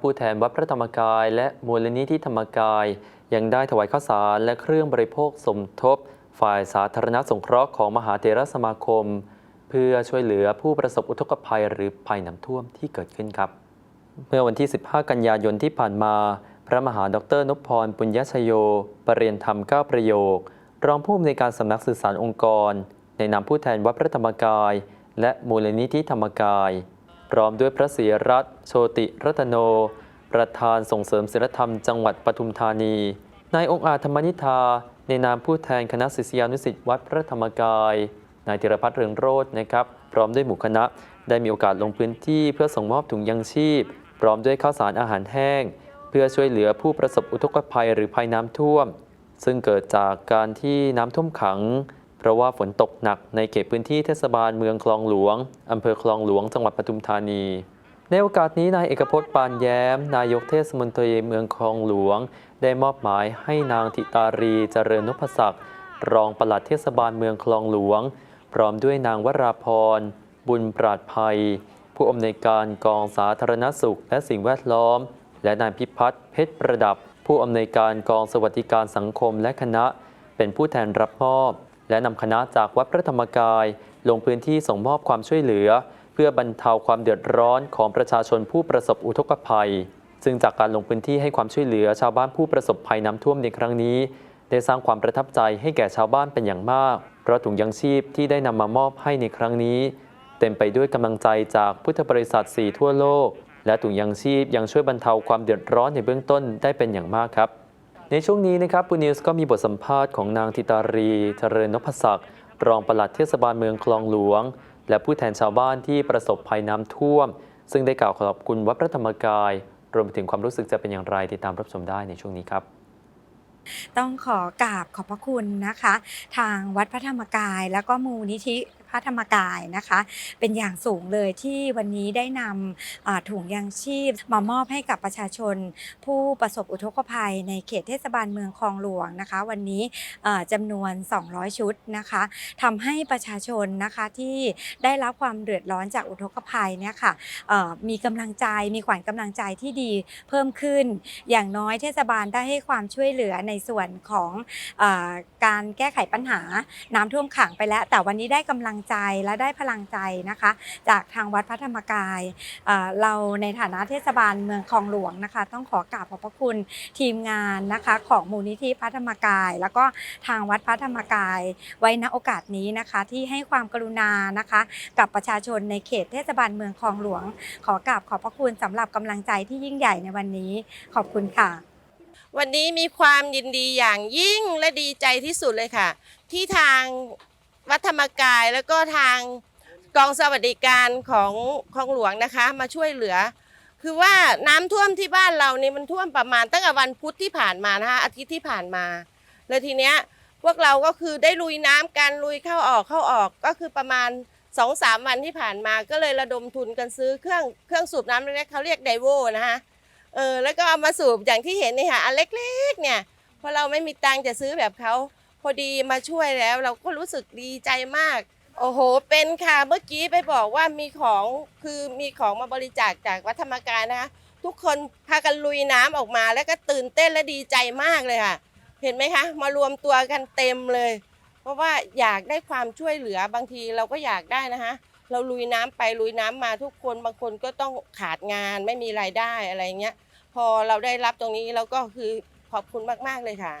ผู้แทนวัดพระธรรมกาย และมูลนิธิธรรมกาย ยังได้ถวายข้าวสารและเครื่องบริโภคสมทบ ฝ่ายสาธารณสงเคราะห์ของมหาเถรสมาคม เพื่อช่วยเหลือผู้ประสบอุทกภัยหรือภัยน้ำท่วมที่เกิดขึ้นครับ เมื่อวันที่ 15 กันยายนที่ผ่านมา พระมหาดรนพพรปุญญชโยปรริยนธรรม 9 ประโยค รองผู้อำนวยการสำนักสื่อสารองค์กร ในนามผู้แทนวัดพระธรรมกาย และมูลนิธิธรรมกาย พร้อมด้วยพระศรีรัตโชติรัตโน ประธานส่งเสริมศิลธรรมจังหวัดปทุมธานี นายองค์อาจธรรมนิธา ในนามผู้แทนคณะศิษยานุศิษย์วัดพระธรรมกาย นายธีรพัฒน์เรืองโรจน์นะครับ พร้อมด้วยหมู่คณะ ได้มีโอกาสลงพื้นที่เพื่อส่งมอบถุงยังชีพ พร้อมด้วยข้าวสารอาหารแห้ง เพื่อช่วยเหลือผู้ประสบอุทกภัยหรือภัยน้ำท่วม ซึ่งเกิดจากการที่น้ำท่วมขัง ราะว่าฝนตกหนักในเขตพื้นที่เทศบาลเมืองคลองหลวง อำเภอคลองหลวง จังหวัดปทุมธานี ในโอกาสนี้นายเอกพจน์ปานแย้ม นายกเทศมนตรีเมืองคลองหลวง ได้มอบหมายให้นางธิตารีเจริญนพศักดิ์รองปลัดเทศบาลเมืองคลองหลวง พร้อมด้วยนางวราพร บุญปราดภัย ผู้อำนวยการกองสาธารณสุข และสิ่งแวดล้อม และนายพิพัฒน์เพชรประดับ ผู้อำนวยการกองสวัสดิการสังคมและคณะ เป็นผู้แทนรับมอบ และนำคณะจากวัดพระธรรมกาย ลงพื้นที่ส่งมอบความช่วยเหลือ เพื่อบรรเทาความเดือดร้อนของประชาชนผู้ประสบอุทกภัย ซึ่งจากการลงพื้นที่ให้ความช่วยเหลือชาวบ้านผู้ประสบภัยน้ำท่วมในครั้งนี้ ได้สร้างความประทับใจให้แก่ชาวบ้านเป็นอย่างมาก เพราะถุงยังชีพที่ได้นำมามอบให้ในครั้งนี้ เต็มไปด้วยกำลังใจจากพุทธบริษัทสี่ทั่วโลก และถุงยังชีพยังช่วยบรรเทาความเดือดร้อนในเบื้องต้นได้เป็นอย่างมากครับ ในช่วงนี้นะครับปูนิวส์ก็มีบทสัมภาษณ์ของนางธิตารีเจริญนพศักดิ์รองปลัดเทศบาลเมืองคลองหลวง และผู้แทนชาวบ้านที่ประสบภัยน้ำท่วม ซึ่งได้กล่าวขอบคุณวัดพระธรรมกาย รวมไปถึงความรู้สึกจะเป็นอย่างไรติดตามรับชมได้ในช่วงนี้ครับต้องขอกราบขอบพระคุณนะคะ ทางวัดพระธรรมกาย แล้วก็มูลนิธิ ระธรรมกายนะคะ เป็นอย่างสูงเลยที่วันนี้ได้นำถุงยางชีพมามอบให้กับประชาชน ผู้ประสบอุทกภัยในเขตเทศบาลเมืองคลองหลวงนะคะ วันนี้จำนวน 200 ชุดนะคะทำให้ประชาชนนะคะที่ได้รับความเดือดร้อนจากอุทกภัยเนี่ยค่ะมีกำลังใจมีขวัญกำลังใจที่ดีเพิ่มขึ้น อย่างน้อยเทศบาลได้ให้ความช่วยเหลือในส่วนของอการแก้ไขปัญหาน้ำท่วมขังไปแล้ว แต่วันนี้ได้กำลังใจและได้พลังใจนะคะ จากทางวัดพระธรรมกายเอ่อเราในฐานะเทศบาลเมืองคลองหลวงนะคะ ต้องขอกราบขอบพระคุณทีมงานนะคะของมูลนิธิพระธรรมกาย แล้วก็ทางวัดพระธรรมกาย ไว้ณโอกาสนี้นะคะที่ให้ความกรุณานะคะ กับประชาชนในเขตเทศบาลเมืองคลองหลวง ขอกราบขอบพระคุณสำหรับกำลังใจที่ยิ่งใหญ่ในวันนี้ ขอบคุณค่ะวันนี้มีความยินดีอย่างยิ่งและดีใจที่สุดเลยค่ะ ที่ทาง วัดธรรมกายแล้วก็ทางกองสวัสดิการของของหลวงนะคะ มาช่วยเหลือ คือว่าน้ำท่วมที่บ้านเรานี่มันท่วมประมาณตั้งแต่วันพุธที่ผ่านมานะคะอาทิตย์ที่ผ่านมาแล้วทีเนี้ยพวกเราก็คือได้ลุยน้ำกันลุยเข้าออกเข้าออกก็คือประมาณสองสามวันที่ผ่านมาก็เลยระดมทุนกันซื้อเครื่องเครื่องสูบน้ำเล็กๆเขาเรียกไดโวนะคะเออแล้วก็เอามาสูบอย่างที่เห็นนี่ค่ะอันเล็กๆเนี่ยเพราะเราไม่มีตังค์จะซื้อแบบเขา พอดีมาช่วยแล้วเราก็รู้สึกดีใจมาก โอ้โห เป็นค่ะเมื่อกี้ไปบอกว่ามีของคือมีของมาบริจาคจากวัดธรรมกายนะคะทุกคนพากันลุยน้ำออกมา แล้วก็ตื่นเต้นและดีใจมากเลยค่ะ เห็นไหมคะ มารวมตัวกันเต็มเลย เพราะว่าอยากได้ความช่วยเหลือบางทีเราก็อยากได้นะคะเราลุยน้ำไปลุยน้ำมาทุกคนบางคนก็ต้องขาดงานไม่มีรายได้อะไรเงี้ย พอเราได้รับตรงนี้เราก็คือขอบคุณมาก ๆ เลยค่ะ